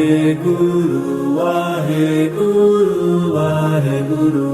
Wahe Guru, Wahe Guru, Wahe Guru.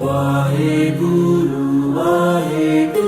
Wahe Guru, Wahe Guru.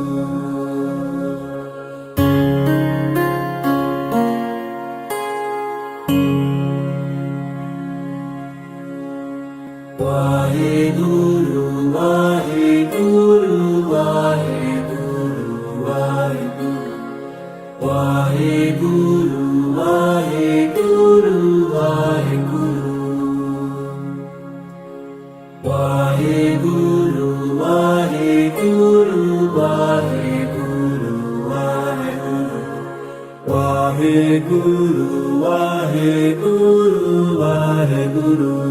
Guru, Wahe Guru, Wahe Guru, Wahe Guru, Wahe Guru.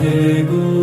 대구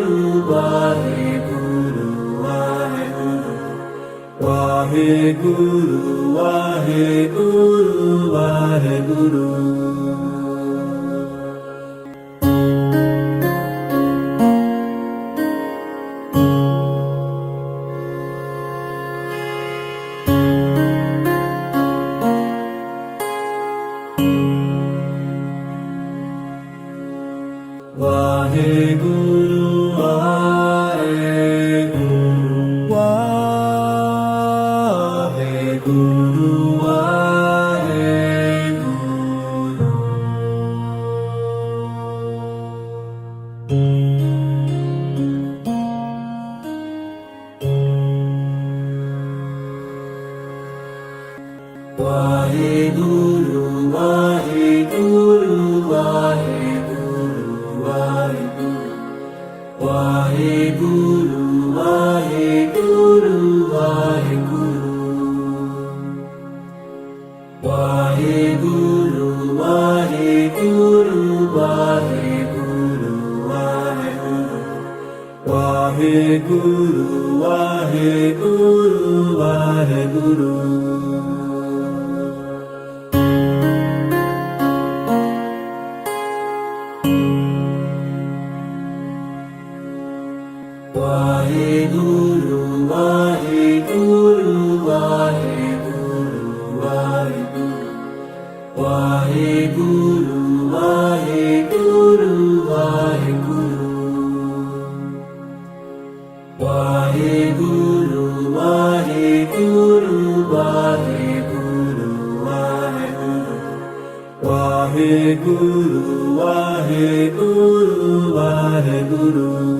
Wahe Guru, Wahe Guru, Wahe Guru. Wahe Guru Guru, Waheguru, Guru.